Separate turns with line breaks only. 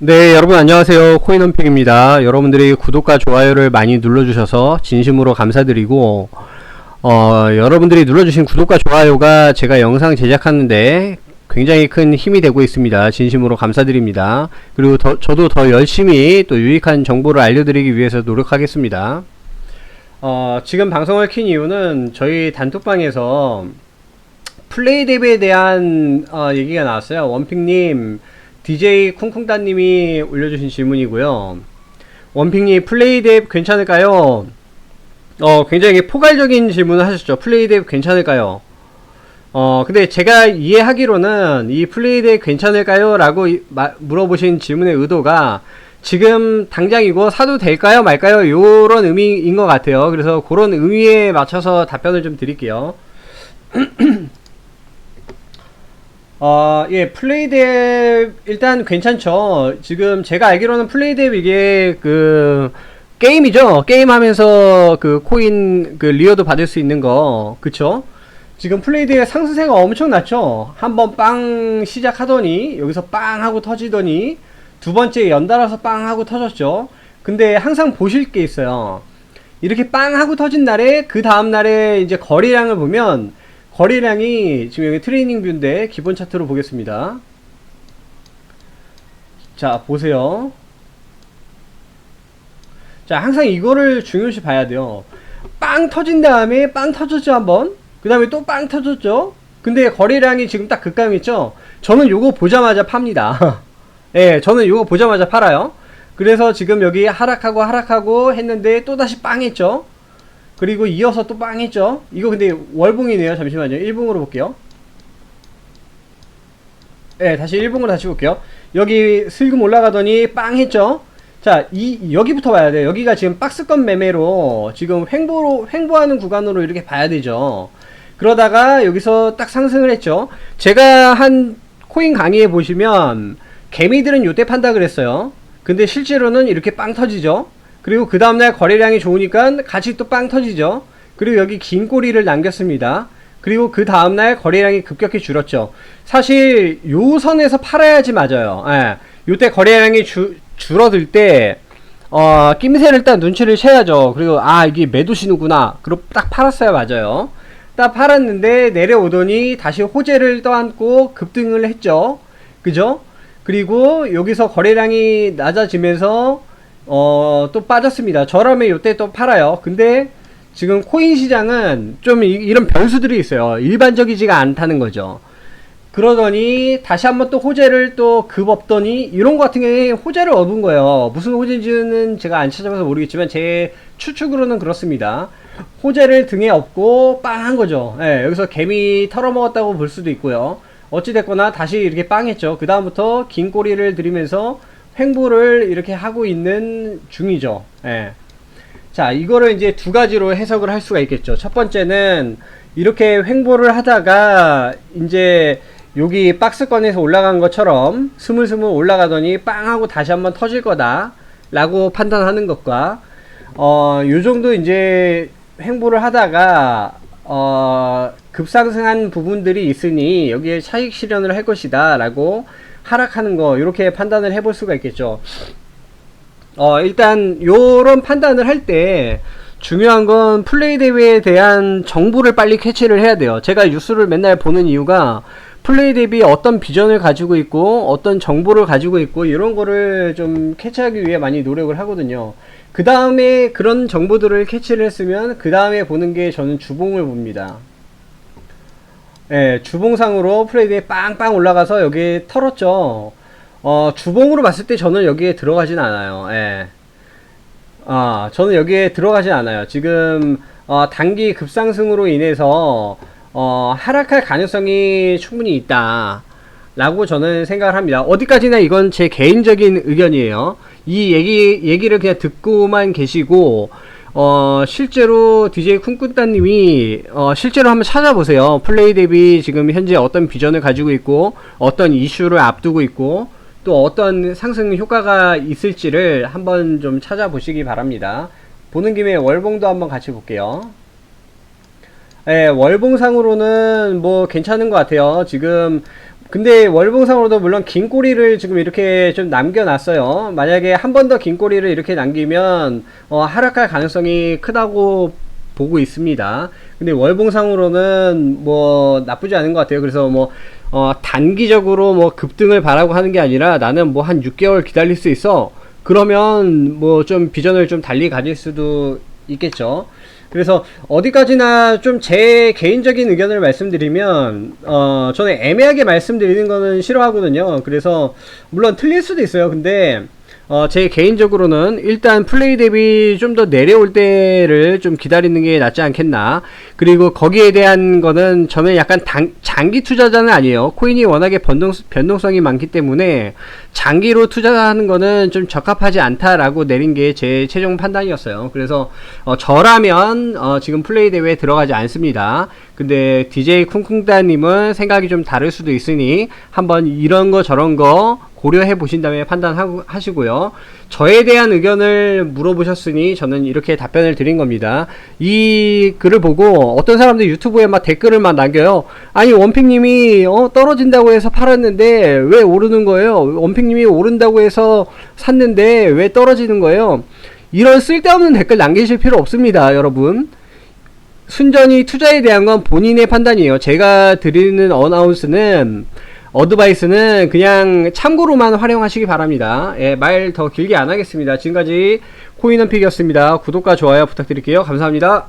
네, 여러분 안녕하세요. 코인원픽입니다. 여러분들이 구독과 좋아요를 많이 눌러주셔서 진심으로 감사드리고, 어, 여러분들이 눌러주신 구독과 좋아요가 제가 영상 제작하는데 굉장히 큰 힘이 되고 있습니다. 진심으로 감사드립니다. 그리고 더, 저도 더 열심히 또 유익한 정보를 알려드리기 위해서 노력하겠습니다. 어, 지금 방송을 킨 이유는 저희 단톡방에서 플레이 랩에 대한 어, 얘기가 나왔어요. 원픽님, DJ 쿵쿵따님이 올려주신 질문이고요. 원픽님, 플레이 랩 괜찮을까요? 어, 굉장히 포괄적인 질문을 하셨죠. 플레이 랩 괜찮을까요? 어, 근데 제가 이해하기로는 이 플레이 랩 괜찮을까요? 라고 이- 마- 물어보신 질문의 의도가 지금 당장 이거 사도 될까요? 말까요? 요런 의미인 것 같아요. 그래서 그런 의미에 맞춰서 답변을 좀 드릴게요. 어, 예, 플레이뎁 일단 괜찮죠. 지금 제가 알기로는 플레이뎁 이게 그 게임이죠. 게임 하면서 그 코인 그 리어도 받을 수 있는 거, 그쵸? 지금 플레이드의 상승세가 엄청 났죠. 한번 빵 시작하더니 여기서 빵 하고 터지더니 두 번째 연달아서 빵 하고 터졌죠. 근데 항상 보실 게 있어요. 이렇게 빵 하고 터진 날에 그 다음 날에 이제 거래량을 보면 거래량이 지금 여기 트레이닝 뷰인데 기본 차트로 보겠습니다. 자, 보세요. 자, 항상 이거를 중요시 봐야 돼요. 빵 터진 다음에 빵 터졌죠, 한번. 그 다음에 또 빵 터졌죠? 근데 거래량이 지금 딱 급감했죠? 저는 요거 보자마자 팝니다. 예, 저는 요거 보자마자 팔아요. 그래서 지금 여기 하락하고 하락하고 했는데 또다시 빵 했죠? 그리고 이어서 또 빵 했죠? 이거 근데 월봉이네요. 잠시만요. 일봉으로 볼게요. 예, 다시 일봉으로 다시 볼게요. 여기 슬금 올라가더니 빵 했죠? 자, 이, 여기부터 봐야 돼요. 여기가 지금 박스권 매매로 지금 횡보로, 횡보하는 구간으로 이렇게 봐야 되죠. 그러다가 여기서 딱 상승을 했죠. 제가 한 코인 강의에 보시면 개미들은 요때 판다 그랬어요. 근데 실제로는 이렇게 빵 터지죠. 그리고 그 다음날 거래량이 좋으니까 같이 또 빵 터지죠. 그리고 여기 긴 꼬리를 남겼습니다. 그리고 그 다음날 거래량이 급격히 줄었죠. 사실 요 선에서 팔아야지 맞아요. 예. 요때 거래량이 주, 줄어들 때 어, 낌새를 딱 눈치를 채야죠. 그리고 아 이게 매도 신호구나. 그리고 딱 팔았어야 맞아요. 딱 팔았는데 내려오더니 다시 호재를 떠안고 급등을 했죠. 그죠? 그리고 여기서 거래량이 낮아지면서 어, 또 빠졌습니다. 저라면 요때 또 팔아요. 근데 지금 코인 시장은 좀 이, 이런 변수들이 있어요. 일반적이지가 않다는 거죠. 그러더니 다시 한번 또 호재를 또 급엎더니 이런 거 같은 경우에 호재를 얻은 거예요. 무슨 호재인지는 제가 안 찾아봐서 모르겠지만 제 추측으로는 그렇습니다. 호재를 등에 업고 빵한 거죠. 예, 여기서 개미 털어먹었다고 볼 수도 있고요. 어찌됐거나 다시 이렇게 빵했죠. 그 다음부터 긴 꼬리를 들이면서 횡보를 이렇게 하고 있는 중이죠. 예. 자, 이거를 이제 두 가지로 해석을 할 수가 있겠죠. 첫 번째는 이렇게 횡보를 하다가 이제 여기 박스권에서 올라간 것처럼 스물스물 올라가더니 빵 하고 다시 한번 터질 거다 라고 판단하는 것과 어, 요 정도 이제 횡보를 하다가 어, 급상승한 부분들이 있으니 여기에 차익 실현을 할 것이다 라고 하락하는 거 이렇게 판단을 해볼 수가 있겠죠. 어, 일단 요런 판단을 할 때 중요한 건 플레이 대회에 대한 정보를 빨리 캐치를 해야 돼요. 제가 뉴스를 맨날 보는 이유가 플레이 대비 어떤 비전을 가지고 있고 어떤 정보를 가지고 있고 이런 거를 좀 캐치하기 위해 많이 노력을 하거든요. 그 다음에 그런 정보들을 캐치를 했으면 그 다음에 보는 게 저는 주봉을 봅니다. 예, 주봉상으로 플레이드에 빵빵 올라가서 여기 털었죠. 어, 주봉으로 봤을 때 저는 여기에 들어가진 않아요. 예. 아, 저는 여기에 들어가진 않아요. 지금, 어, 단기 급상승으로 인해서, 어, 하락할 가능성이 충분히 있다. 라고 저는 생각을 합니다. 어디까지나 이건 제 개인적인 의견이에요. 이 얘기, 얘기를 그냥 듣고만 계시고, 어, 실제로 DJ 쿵꾼따님이, 어, 실제로 한번 찾아보세요. 플레이 대비 지금 현재 어떤 비전을 가지고 있고, 어떤 이슈를 앞두고 있고, 또 어떤 상승 효과가 있을지를 한번 좀 찾아보시기 바랍니다. 보는 김에 월봉도 한번 같이 볼게요. 예, 월봉상으로는 뭐 괜찮은 것 같아요. 지금 근데 월봉상으로도 물론 긴 꼬리를 지금 이렇게 좀 남겨놨어요. 만약에 한 번 더 긴 꼬리를 이렇게 남기면 어, 하락할 가능성이 크다고 보고 있습니다. 근데 월봉상으로는 뭐 나쁘지 않은 것 같아요. 그래서 뭐 어, 단기적으로 뭐 급등을 바라고 하는 게 아니라 나는 뭐 한 6개월 기다릴 수 있어. 그러면 뭐 좀 비전을 좀 달리 가질 수도 있겠죠. 그래서 어디까지나 좀 제 개인적인 의견을 말씀드리면 어 저는 애매하게 말씀드리는 거는 싫어하거든요. 그래서 물론 틀릴 수도 있어요. 근데 어, 제 개인적으로는 일단 플레이 대비 좀 더 내려올 때를 좀 기다리는 게 낫지 않겠나. 그리고 거기에 대한 거는 저는 약간 당, 장기 투자자는 아니에요. 코인이 워낙에 변동, 변동성이 많기 때문에 장기로 투자하는 거는 좀 적합하지 않다라고 내린 게 제 최종 판단이었어요. 그래서 어, 저라면 어, 지금 플레이 대회에 들어가지 않습니다. 근데 DJ 쿵쿵따님은 생각이 좀 다를 수도 있으니 한번 이런 거 저런 거 고려해 보신 다음에 판단하시고요. 저에 대한 의견을 물어보셨으니 저는 이렇게 답변을 드린 겁니다. 이 글을 보고 어떤 사람들 유튜브에 막 댓글을 막 남겨요. 아니 원픽님이 어, 떨어진다고 해서 팔았는데 왜 오르는 거예요? 원픽님이 오른다고 해서 샀는데 왜 떨어지는 거예요? 이런 쓸데없는 댓글 남기실 필요 없습니다, 여러분. 순전히 투자에 대한 건 본인의 판단이에요. 제가 드리는 어나운스는 어드바이스는 그냥 참고로만 활용하시기 바랍니다. 예, 말 더 길게 안 하겠습니다. 지금까지 코인원픽이었습니다. 구독과 좋아요 부탁드릴게요. 감사합니다.